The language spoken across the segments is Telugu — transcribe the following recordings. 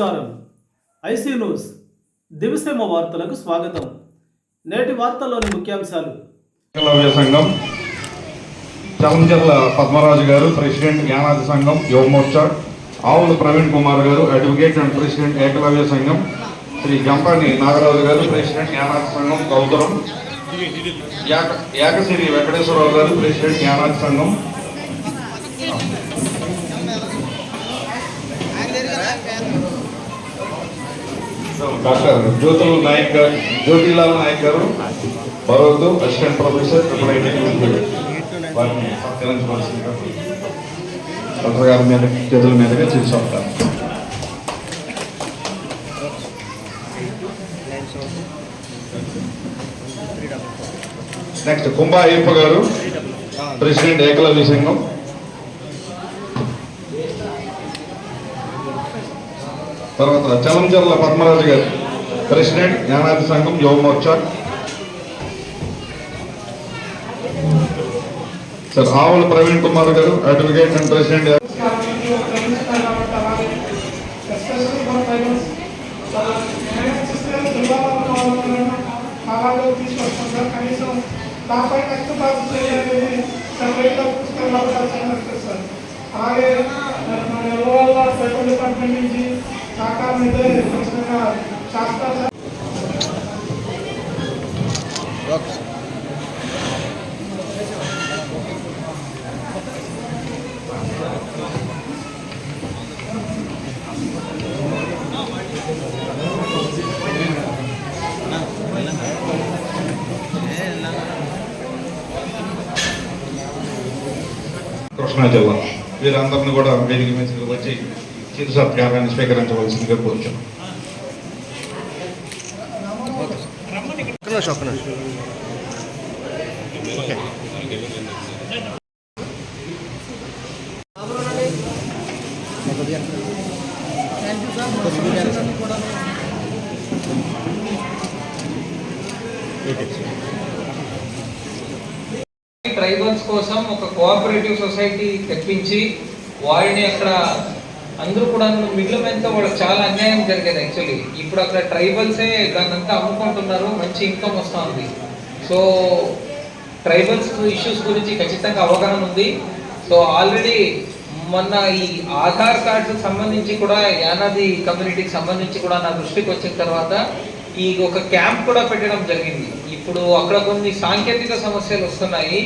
నమస్కారం. IC news. దివిసేమ వార్తలకు స్వాగతం. నేటి వార్తల్లోని ముఖ్యాంశాలు. ఏకలవ్య సంఘం చలంచర్ల పద్మరాజు గారు ప్రెసిడెంట్ జ్ఞానాది సంఘం యువమోర్చా ఆవుల ప్రవీణ్ కుమార్ గారు అడ్వకేట్ అండ్ ప్రెసిడెంట్ ఏకలవ్య సంఘం శ్రీ గంపాని నాగరాజు గారు ప్రెసిడెంట్ జ్ఞానాది సంఘం గౌతరం యాక యాకసిరి వెంకటేశ్వరరావు గారు ప్రెసిడెంట్ జ్ఞానాది సంఘం. డాక్టర్ జ్యోతుల నాయక్ గారు జ్యోతిలాల్ నాయక్ గారు బరోదు అసిస్టెంట్ ప్రొఫెసర్ ట్రిపుల్ ఐటీ వారిని సత్కరించవలసిందిగా డాక్టర్ గారి మీద చేతుల మీదుగా తీసుకుంటారు నెక్స్ట్ కుంభ అయ్యప్ప గారు ప్రెసిడెంట్ ఏకలవ్య సంఘం తర్వాత చలంచర్ల పద్మరాజు గారు ప్రెసిడెంట్ జ్ఞానాది సంఘం యువ మోర్చా. సార్ ఆవుల ప్రవీణ్ కుమార్ గారు అడ్వకేట్ అండ్ ప్రెసిడెంట్ అలాగే తీసుకొస్తాం కనీసం దానిపై నెక్స్ట్ ప్రాసెస్ అనేది పుస్తకాలు అలాగే మన ఎల్ఓఎల్ పేపర్ డిపార్ట్మెంట్ నుంచి సహకారం అయితే ఖచ్చితంగా శాస్త్ర కృష్ణా జిల్లా వీరందరిని కూడా వేదిక మీద వచ్చి చిరు సత్కారాన్ని స్వీకరించవలసిందిగా కోరుచున్నాం. ట్రైబల్స్ కోసం ఒక కోఆపరేటివ్ సొసైటీ తెప్పించి వారిని అక్కడ అందరూ కూడా మిడిల్ మెంతో వాళ్ళకి చాలా అన్యాయం జరిగేది యాక్చువల్లీ ఇప్పుడు అక్కడ ట్రైబల్సే దాన్ని అంతా అమ్ముకుంటున్నారు మంచి ఇన్కమ్ వస్తుంది. సో ట్రైబల్స్ ఇష్యూస్ గురించి ఖచ్చితంగా అవగాహన ఉంది. సో ఆల్రెడీ మొన్న ఈ ఆధార్ కార్డు సంబంధించి కూడా యానాది కమ్యూనిటీకి సంబంధించి కూడా నా దృష్టికి వచ్చిన తర్వాత ఈ ఒక క్యాంప్ కూడా పెట్టడం జరిగింది. ఇప్పుడు అక్కడ కొన్ని సాంకేతిక సమస్యలు వస్తున్నాయి.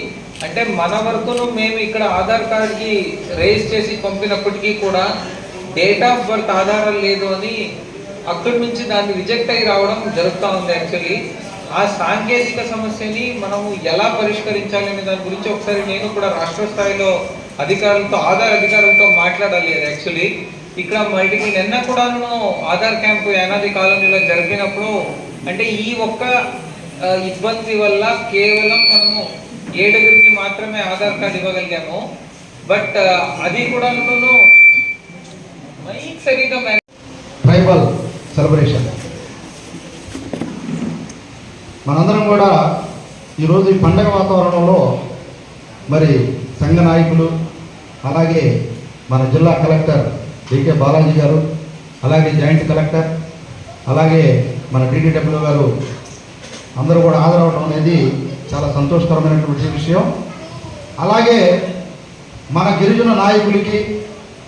అంటే మన వరకును మేము ఇక్కడ ఆధార్ కార్డ్కి రేజ్ చేసి పంపినప్పటికీ కూడా డేట్ ఆఫ్ బర్త్ ఆధారం లేదు అని అక్కడి నుంచి దాన్ని రిజెక్ట్ అయి రావడం జరుగుతూ ఉంది యాక్చువల్లీ. ఆ సాంకేతిక సమస్యని మనము ఎలా పరిష్కరించాలి అనే దాని గురించి ఒకసారి నేను కూడా రాష్ట్ర స్థాయిలో అధికారులతో ఆధార్ అధికారులతో మాట్లాడాలి అది యాక్చువల్లీ. ఇక్కడ మల్టికి నిన్న కూడాను ఆధార్ క్యాంపు యానాది కాలనీలో జరిపినప్పుడు అంటే ఈ ఒక్క ఇబ్బంది వల్ల కేవలం మనము ఏడుగురికి మాత్రమే ఆధార్ కార్డు ఇవ్వగలిగాము. బట్ అది కూడాను మైక్ ట్రైబల్ సెలబ్రేషన్. మనందరం కూడా ఈరోజు ఈ పండగ వాతావరణంలో మరి సంఘ నాయకులు అలాగే మన జిల్లా కలెక్టర్ డికే బాలాజీ గారు అలాగే జాయింట్ కలెక్టర్ అలాగే మన డిడిడబ్ల్యూ గారు అందరూ కూడా హాజరవడం అనేది చాలా సంతోషకరమైనటువంటి విషయం. అలాగే మన గిరిజన నాయకులకి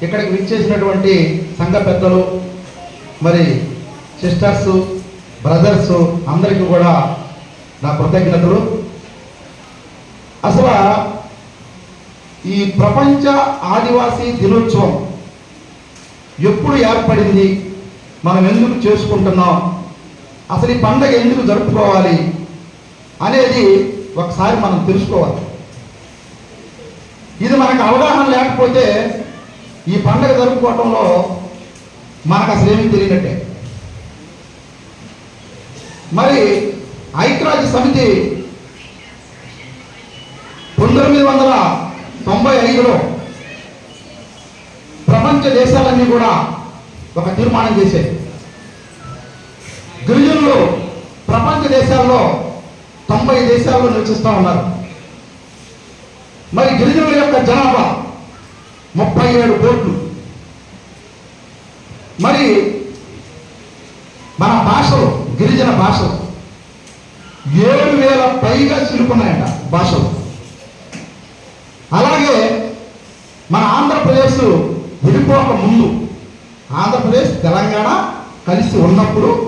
ఇక్కడికి విచ్చేసినటువంటి సంఘ పెద్దలు మరి సిస్టర్స్ బ్రదర్స్ అందరికీ కూడా నా కృతజ్ఞతలు. అసలు ఈ ప్రపంచ ఆదివాసీ దినోత్సవం ఎప్పుడు ఏర్పడింది? మనం ఎందుకు చేసుకుంటున్నాం? అసలు ఈ పండగ ఎందుకు జరుపుకోవాలి? అనేది ఒకసారి మనం తెలుసుకోవాలి. ఇది మనకు అవగాహన లేకపోతే ఈ పండగ జరుపుకోవటంలో మనకు అసలు ఏమీ తెలియనట్టే. మరి ఐక్యరాజ్య సమితి పంతొమ్మిది వందల తొంభై ఐదులో ప్రపంచ దేశాలన్నీ కూడా ఒక తీర్మానం చేశాయి. గిరిజనులు ప్రపంచ దేశాల్లో తొంభై దేశాల్లో నివసిస్తూ ఉన్నారు. మరి గిరిజనుల యొక్క జనాభా ముప్పై ఏడు కోట్లు. మరి మన భాషలో గిరిజన భాషలో ఏడు వేల పైగా చిరుకున్నాయంట భాషలు. అలాగే మన ఆంధ్రప్రదేశ్ విడిపోక ముందు ఆంధ్రప్రదేశ్ తెలంగాణ కలిసి ఉన్నప్పుడు